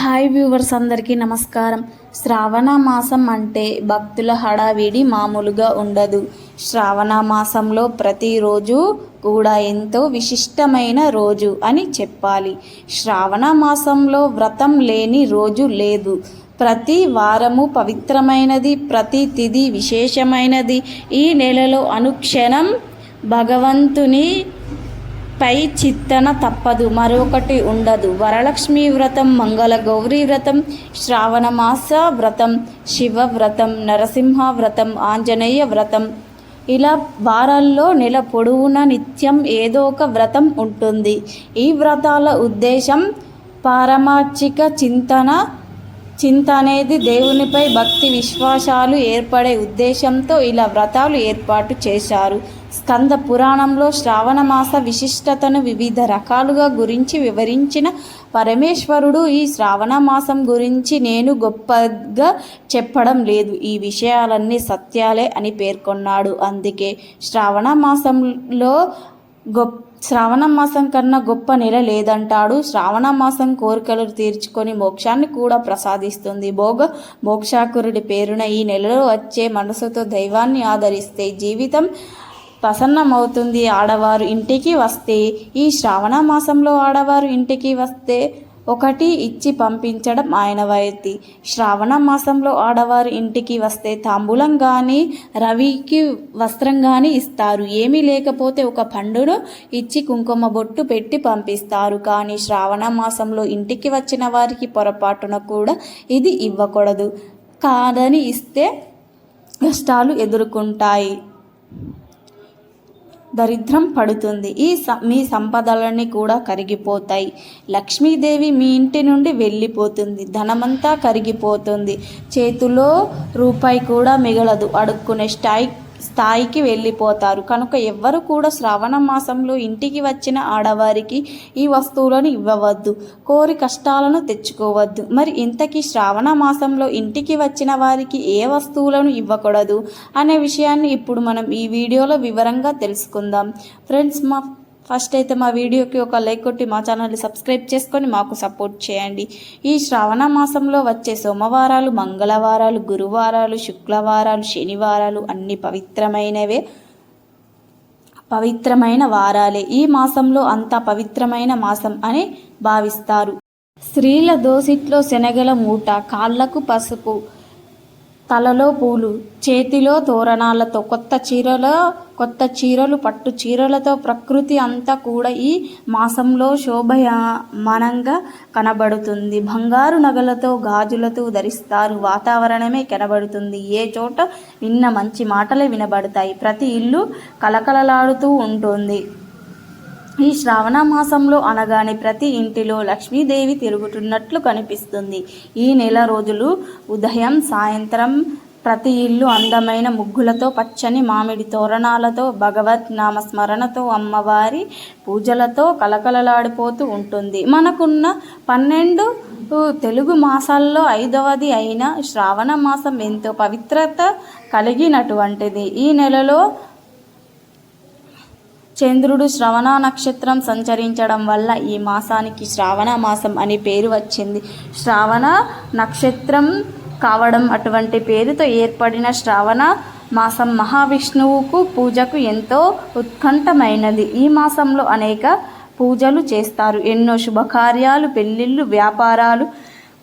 Hi viewers అందరికీ నమస్కారం. శ్రావణ మాసం అంటే భక్తుల హడావిడి మామూలుగా ఉండదు. శ్రావణ మాసంలో ప్రతిరోజు కూడా ఎంతో విశిష్టమైన రోజు అని చెప్పాలి. శ్రావణ మాసంలో వ్రతం లేని రోజు లేదు. ప్రతి వారము పవిత్రమైనది ప్రతి తిది విశేషమైనది. ఈ నెలలో అనుక్షణం భగవంతుని పై చిత్తన తప్పదు మరొకటి ఉండదు. వరలక్ష్మి వ్రతం మంగళ గౌరీ వ్రతం శ్రావణమాస వ్రతం శివ వ్రతం నరసింహ వ్రతం ఆంజనేయ వ్రతం. ఇలా వారాల్లో నెల పొడవునా నిత్యం ఏదో ఒక వ్రతం ఉంటుంది. ఈ వ్రతాల ఉద్దేశం పారమార్చిక చింతన చింత అనేది దేవునిపై భక్తి విశ్వాసాలు ఏర్పడే ఉద్దేశంతో ఇలా వ్రతాలు ఏర్పాటు చేశారు. స్కంద పురాణంలో శ్రావణమాస విశిష్టతను వివిధ రకాలుగా గురించి వివరించిన పరమేశ్వరుడు ఈ శ్రావణ మాసం గురించి నేను గొప్పగా చెప్పడం లేదు. ఈ విషయాలన్నీ సత్యాలే అని పేర్కొన్నాడు. అందుకే శ్రావణ మాసంలో గొప్ప శ్రావణ మాసం కన్నా గొప్ప నెల లేదంటాడు. శ్రావణ మాసం కోరికలు తీర్చుకొని మోక్షాన్ని కూడా ప్రసాదిస్తుంది. భోగ మోక్షాకురుడి పేరున ఈ నెలలో వచ్చే మనసుతో దైవాన్ని ఆదరిస్తే జీవితం ప్రసన్నమవుతుంది ఆడవారు ఇంటికి వస్తే ఈ శ్రావణ మాసంలో ఆడవారు ఇంటికి వస్తే ఒకటి ఇచ్చి పంపించడం ఆయన వైతి. శ్రావణ మాసంలో ఆడవారు ఇంటికి వస్తే తాంబూలం కానీ రవికి వస్త్రం కానీ ఇస్తారు. ఏమీ లేకపోతే ఒక పండును ఇచ్చి కుంకుమ బొట్టు పెట్టి పంపిస్తారు. కానీ శ్రావణ మాసంలో ఇంటికి వచ్చిన వారికి పొరపాటున కూడా ఇది ఇవ్వకూడదు. కాదని ఇస్తే కష్టాలు ఎదుర్కొంటాయి. దరిద్రం పడుతుంది. ఈ స మీ సంపదలన్నీ కూడా కరిగిపోతాయి. లక్ష్మీదేవి మీ ఇంటి నుండి వెళ్ళిపోతుంది. ధనమంతా కరిగిపోతుంది. చేతిలో రూపాయి కూడా మిగలదు. అడుక్కునే స్టాయి స్థాయికి వెళ్ళిపోతారు. కనుక ఎవ్వరు కూడా శ్రావణ మాసంలో ఇంటికి వచ్చిన ఆడవారికి ఈ వస్తువులను ఇవ్వవద్దు. కోరి కష్టాలను తెచ్చుకోవద్దు. మరి ఇంతకీ శ్రావణ మాసంలో ఇంటికి వచ్చిన వారికి ఏ వస్తువులను ఇవ్వకూడదు? అనే విషయాన్ని ఇప్పుడు మనం ఈ వీడియోలో వివరంగా తెలుసుకుందాం. ఫ్రెండ్స్ మా ఫస్ట్ అయితే మా వీడియోకి ఒక లైక్ కొట్టి మా ఛానల్ని సబ్స్క్రైబ్ చేసుకొని మాకు సపోర్ట్ చేయండి. ఈ శ్రావణ మాసంలో వచ్చే సోమవారాలు మంగళవారాలు గురువారాలు శుక్రవారాలు శనివారాలు అన్ని పవిత్రమైనవే. పవిత్రమైన వారాలే. ఈ మాసంలో అంత పవిత్రమైన మాసం అని భావిస్తారు. స్త్రీల దోసిట్లో శనగల మూట కాళ్ళకు పసుపు తలలో పూలు చేతిలో తోరణాలతో కొత్త చీరలో కొత్త చీరలు పట్టు చీరలతో ప్రకృతి అంతా కూడా ఈ మాసంలో శోభయమానంగా కనబడుతుంది. బంగారు నగలతో గాజులతో ధరిస్తారు. వాతావరణమే కనబడుతుంది. ఏ చోట విన్న మంచి మాటలే వినబడతాయి. ప్రతి ఇల్లు కలకలలాడుతూ ఉంటుంది. ఈ శ్రావణ మాసంలో అనగానే ప్రతి ఇంటిలో లక్ష్మీదేవి తిరుగుతున్నట్లు కనిపిస్తుంది. ఈ నెల రోజులు ఉదయం సాయంత్రం ప్రతి ఇల్లు అందమైన ముగ్గులతో పచ్చని మామిడి తోరణాలతో భగవత్ నామస్మరణతో అమ్మవారి పూజలతో కలకలలాడిపోతూ ఉంటుంది. మనకున్న పన్నెండు తెలుగు మాసాల్లో ఐదవది అయిన శ్రావణ మాసం ఎంతో పవిత్రత కలిగినటువంటిది. ఈ నెలలో చంద్రుడు శ్రవణ నక్షత్రం సంచరించడం వల్ల ఈ మాసానికి శ్రావణ మాసం అనే పేరు వచ్చింది. శ్రావణ నక్షత్రం కావడం అటువంటి పేరుతో ఏర్పడిన శ్రావణ మాసం మహావిష్ణువుకు పూజకు ఎంతో ఉత్కంఠమైనది. ఈ మాసంలో అనేక పూజలు చేస్తారు. ఎన్నో శుభకార్యాలు పెళ్ళిళ్ళు వ్యాపారాలు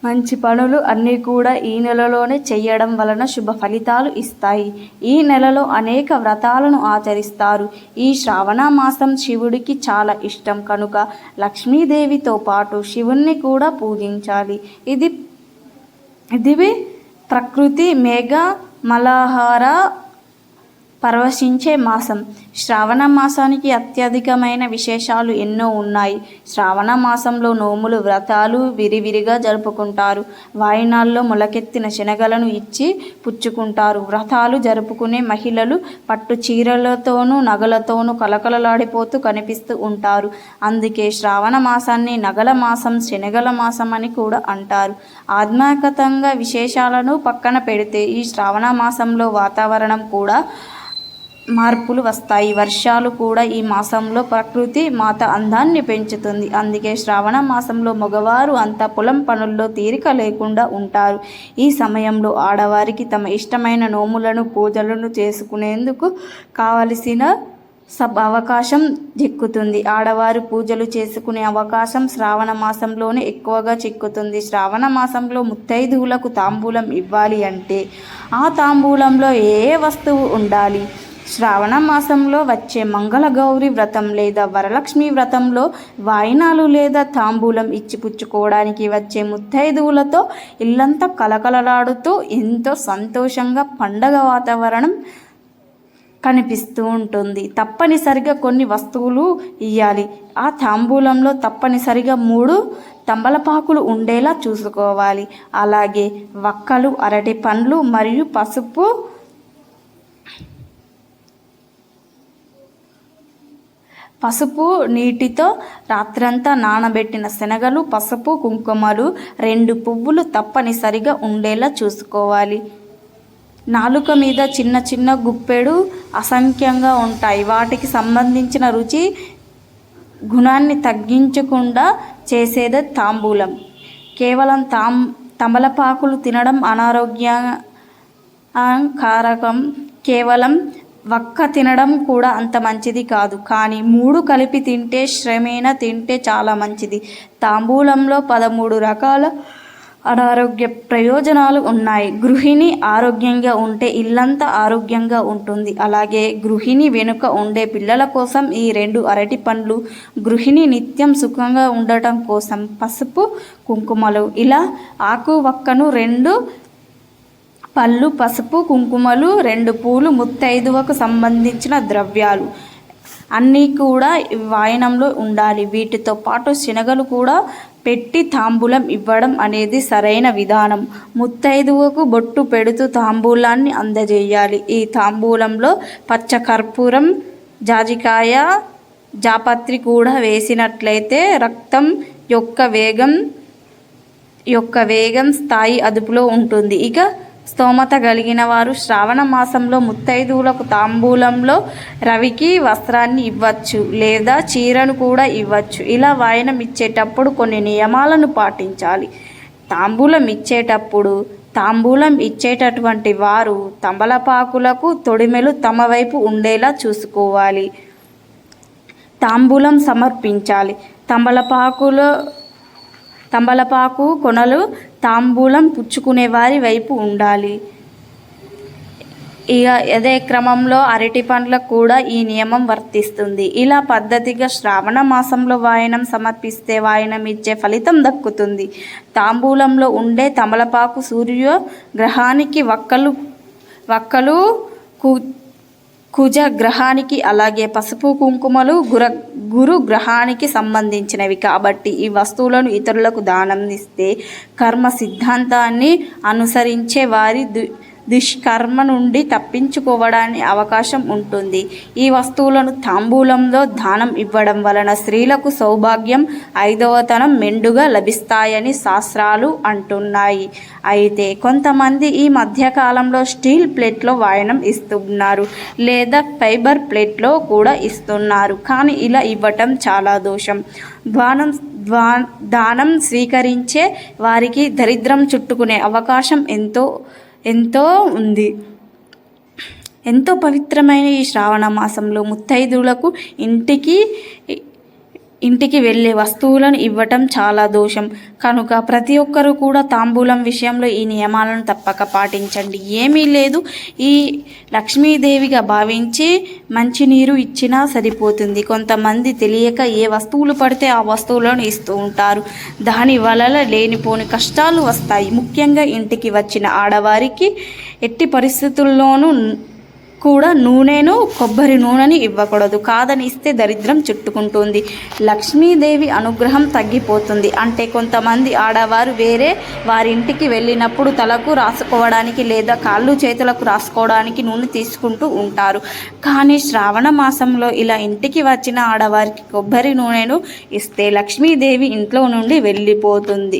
మంచి పనులు అన్నీ కూడా ఈ నెలలోనే చేయడం వలన శుభ ఫలితాలు ఇస్తాయి. ఈ నెలలో అనేక వ్రతాలను ఆచరిస్తారు. ఈ శ్రావణ మాసం శివుడికి చాలా ఇష్టం కనుక లక్ష్మీదేవితో పాటు శివుణ్ణి కూడా పూజించాలి. ఇది ఇది ప్రకృతి మేఘ మలాహార పరవశించే మాసం. శ్రావణ మాసానికి అత్యధికమైన విశేషాలు ఎన్నో ఉన్నాయి. శ్రావణ మాసంలో నోములు వ్రతాలు విరివిరిగా జరుపుకుంటారు. వాయినాల్లో మొలకెత్తిన శనగలను ఇచ్చి పుచ్చుకుంటారు. వ్రతాలు జరుపుకునే మహిళలు పట్టు చీరలతోనూ నగలతోనూ కలకలలాడిపోతూ కనిపిస్తూ ఉంటారు. అందుకే శ్రావణ మాసాన్ని నగల మాసం శనగల మాసం అని కూడా అంటారు. ఆధ్యాత్మికంగా విశేషాలను పక్కన పెడితే ఈ శ్రావణ మాసంలో వాతావరణం కూడా మార్పులు వస్తాయి. వర్షాలు కూడా ఈ మాసంలో ప్రకృతి మాత అందాన్ని పెంచుతుంది. అందుకే శ్రావణ మాసంలో మగవారు అంతా పొలం పనుల్లో తీరిక లేకుండా ఉంటారు. ఈ సమయంలో ఆడవారికి తమ ఇష్టమైన నోములను పూజలను చేసుకునేందుకు కావలసిన సబ్ అవకాశం చిక్కుతుంది ఆడవారు పూజలు చేసుకునే అవకాశం శ్రావణ మాసంలోనే ఎక్కువగా చిక్కుతుంది. శ్రావణ మాసంలో ముత్తైదువులకు తాంబూలం ఇవ్వాలి అంటే ఆ తాంబూలంలో ఏ వస్తువు ఉండాలి? శ్రావణ మాసంలో వచ్చే మంగళగౌరి వ్రతం లేదా వరలక్ష్మి వ్రతంలో వాయినాలు లేదా తాంబూలం ఇచ్చిపుచ్చుకోవడానికి వచ్చే ముత్తైదువులతో ఇల్లంతా కలకలలాడుతూ ఎంతో సంతోషంగా పండగ వాతావరణం కనిపిస్తూ ఉంటుంది. తప్పనిసరిగా కొన్ని వస్తువులు ఇవ్వాలి ఆ తాంబూలంలో తప్పనిసరిగా మూడు తంబలపాకులు ఉండేలా చూసుకోవాలి. అలాగే వక్కలు అరటి పండ్లు మరియు పసుపు పసుపు నీటితో రాత్రంతా నానబెట్టిన శనగలు పసుపు కుంకుమలు రెండు పువ్వులు తప్పనిసరిగా ఉండేలా చూసుకోవాలి. నాలుక మీద చిన్న చిన్న గుప్పెడు అసంఖ్యంగా ఉంటాయి. వాటికి సంబంధించిన రుచి గుణాన్ని తగ్గించకుండా చేసేదే తాంబూలం. కేవలం తాం తమలపాకులు తినడం అనారోగ్య కారకం కేవలం వక్క తినడం కూడా అంత మంచిది కాదు. కానీ మూడు కలిపి తింటే శ్రమేణ తింటే చాలా మంచిది. తాంబూలంలో పదమూడు రకాల అనారోగ్య ప్రయోజనాలు ఉన్నాయి. గృహిణి ఆరోగ్యంగా ఉంటే ఇల్లంతా ఆరోగ్యంగా ఉంటుంది. అలాగే గృహిణి వెనుక ఉండే పిల్లల కోసం ఈ రెండు అరటి పండ్లు గృహిణి నిత్యం సుఖంగా ఉండటం కోసం పసుపు కుంకుమలు. ఇలా ఆకు వక్కను రెండు పళ్ళు పసుపు కుంకుమలు రెండు పూలు ముత్తైదువకు సంబంధించిన ద్రవ్యాలు. అన్నీ కూడా వాయనంలో ఉండాలి. వీటితో పాటు శనగలు కూడా పెట్టి తాంబూలం ఇవ్వడం అనేది సరైన విధానం. ముత్తైదువకు బొట్టు పెడుతూ తాంబూలాన్ని అందజేయాలి. ఈ తాంబూలంలో పచ్చకర్పూరం జాజికాయ జాపత్రి కూడా వేసినట్లయితే రక్తం యొక్క వేగం యొక్క వేగం స్థాయి అదుపులో ఉంటుంది. ఇక స్తోమత కలిగిన వారు శ్రావణ మాసంలో ముత్తైదువులకు తాంబూలంలో రవికి వస్త్రాన్ని ఇవ్వచ్చు లేదా చీరను కూడా ఇవ్వచ్చు. ఇలా వాయనం ఇచ్చేటప్పుడు కొన్ని నియమాలను పాటించాలి. తాంబూలం ఇచ్చేటప్పుడు తాంబూలం ఇచ్చేటటువంటి వారు తమలపాకులకు తొడిమెలు తమ వైపు ఉండేలా చూసుకోవాలి. తాంబూలం సమర్పించాలి. తమలపాకులో తంబలపాకు కొనలు తాంబూలం పుచ్చుకునే వారి వైపు ఉండాలి. ఇక అదే క్రమంలో అరటి పండ్లకు కూడా ఈ నియమం వర్తిస్తుంది. ఇలా పద్ధతిగా శ్రావణ మాసంలో వాయనం సమర్పిస్తే వాయనం ఇచ్చే ఫలితం దక్కుతుంది. తాంబూలంలో ఉండే తమలపాకు సూర్య గ్రహానికి వక్కలు వక్కలు కు కుజ గ్రహానికి అలాగే పసుపు కుంకుమలు గుర గురు గ్రహానికి సంబంధించినవి. కాబట్టి ఈ వస్తువులను ఇతరులకు దానం ఇస్తే కర్మ సిద్ధాంతాన్ని అనుసరించే వారి దు దుష్కర్మ నుండి తప్పించుకోవడానికి అవకాశం ఉంటుంది. ఈ వస్తువులను తాంబూలంలో దానం ఇవ్వడం వలన స్త్రీలకు సౌభాగ్యం ఐదవతనం మెండుగా లభిస్తాయని శాస్త్రాలు అంటున్నాయి. అయితే కొంతమంది ఈ మధ్యకాలంలో స్టీల్ ప్లేట్లో వాయనం ఇస్తున్నారు లేదా ఫైబర్ ప్లేట్లో కూడా ఇస్తున్నారు. కానీ ఇలా ఇవ్వటం చాలా దోషం. ద్వానం ద్వా దానం స్వీకరించే వారికి దరిద్రం చుట్టుకునే అవకాశం ఎంతో ఎంతో ఉంది. ఎంతో పవిత్రమైన ఈ శ్రావణ మాసంలో ముత్తైదువులకు ఇంటికి ఇంటికి వెళ్ళే వస్తువులను ఇవ్వటం చాలా దోషం. కనుక ప్రతి ఒక్కరూ కూడా తాంబూలం విషయంలో ఈ నియమాలను తప్పక పాటించండి. ఏమీ లేదు. ఈ లక్ష్మీదేవిగా భావించి మంచినీరు ఇచ్చినా సరిపోతుంది. కొంతమంది తెలియక ఏ వస్తువులు పడితే ఆ వస్తువులను ఇస్తూ ఉంటారు. దాని వలన లేనిపోని కష్టాలు వస్తాయి. ముఖ్యంగా ఇంటికి వచ్చిన ఆడవారికి ఎట్టి పరిస్థితుల్లోనూ కూడా నూనెను కొబ్బరి నూనెని ఇవ్వకూడదు. కాదని ఇస్తే దరిద్రం చుట్టుకుంటుంది. లక్ష్మీదేవి అనుగ్రహం తగ్గిపోతుంది. అంటే కొంతమంది ఆడవారు వేరే వారి ఇంటికి వెళ్ళినప్పుడు తలకు రాసుకోవడానికి లేదా కాళ్ళు చేతులకు రాసుకోవడానికి నూనె తీసుకుంటూ ఉంటారు. కానీ శ్రావణ మాసంలో ఇలా ఇంటికి వచ్చిన ఆడవారికి కొబ్బరి నూనెను ఇస్తే లక్ష్మీదేవి ఇంట్లో నుండి వెళ్ళిపోతుంది.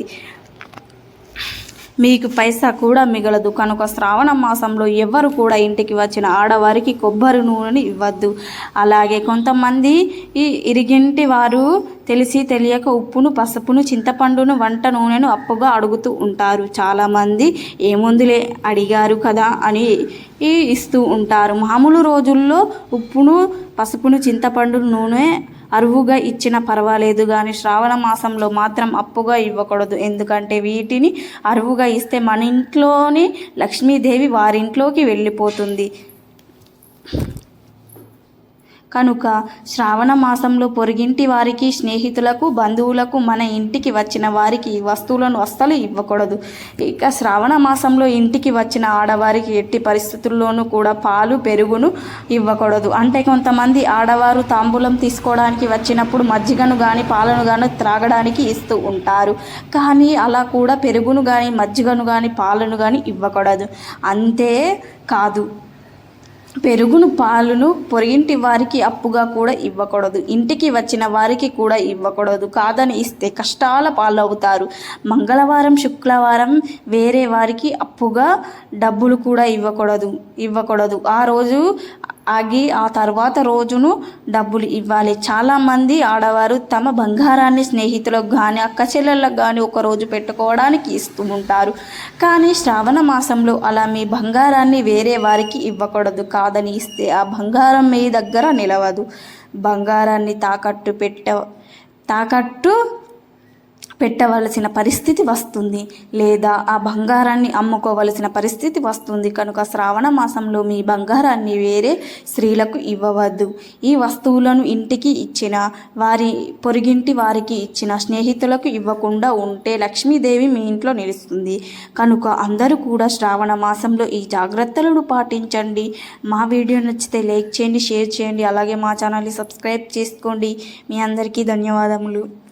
మీకు పైసా కూడా మిగలదు. కనుక శ్రావణ మాసంలో ఎవరు కూడా ఇంటికి వచ్చిన ఆడవారికి కొబ్బరి నూనెని ఇవ్వద్దు. అలాగే కొంతమంది ఈ ఇరిగింటి వారు తెలిసి తెలియక ఉప్పును పసుపును చింతపండును వంట నూనెను అప్పుగా అడుగుతూ ఉంటారు. చాలామంది ఏముందులే అడిగారు కదా అని ఇస్తూ ఉంటారు. మామూలు రోజుల్లో ఉప్పును పసుపును చింతపండు నూనె అరువుగా ఇచ్చినా పర్వాలేదు కానీ శ్రావణ మాసంలో మాత్రం అప్పుగా ఇవ్వకూడదు. ఎందుకంటే వీటిని అరువుగా ఇస్తే మన ఇంట్లోని లక్ష్మీదేవి వారింట్లోకి వెళ్ళిపోతుంది. కనుక శ్రావణ మాసంలో పొరుగింటి వారికి స్నేహితులకు బంధువులకు మన ఇంటికి వచ్చిన వారికి వస్తువులను అస్సలు ఇవ్వకూడదు. ఇక శ్రావణ మాసంలో ఇంటికి వచ్చిన ఆడవారికి ఎట్టి పరిస్థితుల్లోనూ కూడా పాలు పెరుగును ఇవ్వకూడదు. అంటే కొంతమంది ఆడవారు తాంబూలం తీసుకోవడానికి వచ్చినప్పుడు మజ్జిగను కానీ పాలను కానీ త్రాగడానికి ఇస్తూ ఉంటారు. కానీ అలా కూడా పెరుగును కానీ మజ్జిగను కానీ పాలను కానీ ఇవ్వకూడదు. అంతే కాదు. పెరుగును పాలును పొరిగింటి వారికి అప్పుగా కూడా ఇవ్వకూడదు. ఇంటికి వచ్చిన వారికి కూడా ఇవ్వకూడదు. కాదని ఇస్తే కష్టాల పాలవుతారు. మంగళవారం శుక్రవారం వేరే వారికి అప్పుగా డబ్బులు కూడా ఇవ్వకూడదు. ఇవ్వకూడదు. ఆ రోజు ఆగి ఆ తర్వాత రోజును డబ్బులు ఇవ్వాలి. చాలామంది ఆడవారు తమ బంగారాన్ని స్నేహితులకు కానీ అక్క చెల్లెళ్ళకు కానీ ఒక రోజు పెట్టుకోవడానికి ఇస్తూ ఉంటారు. కానీ శ్రావణ మాసంలో అలా మీ బంగారాన్ని వేరే వారికి ఇవ్వకూడదు. కాదని ఇస్తే ఆ బంగారం మీ దగ్గర నిలవదు. బంగారాన్ని తాకట్టు పెట్ట తాకట్టు పెట్టవలసిన పరిస్థితి వస్తుంది లేదా ఆ బంగారాన్ని అమ్ముకోవలసిన పరిస్థితి వస్తుంది. కనుక శ్రావణ మాసంలో మీ బంగారాన్ని వేరే స్త్రీలకు ఇవ్వవద్దు. ఈ వస్తువులను ఇంటికి ఇచ్చిన వారి పొరిగింటి వారికి ఇచ్చిన స్నేహితులకు ఇవ్వకుండా ఉంటే లక్ష్మీదేవి మీ ఇంట్లో నిలుస్తుంది. కనుక అందరూ కూడా శ్రావణ మాసంలో ఈ జాగ్రత్తలను పాటించండి. మా వీడియో నచ్చితే లైక్ చేయండి షేర్ చేయండి. అలాగే మా ఛానల్ని సబ్స్క్రైబ్ చేసుకోండి. మీ అందరికీ ధన్యవాదములు.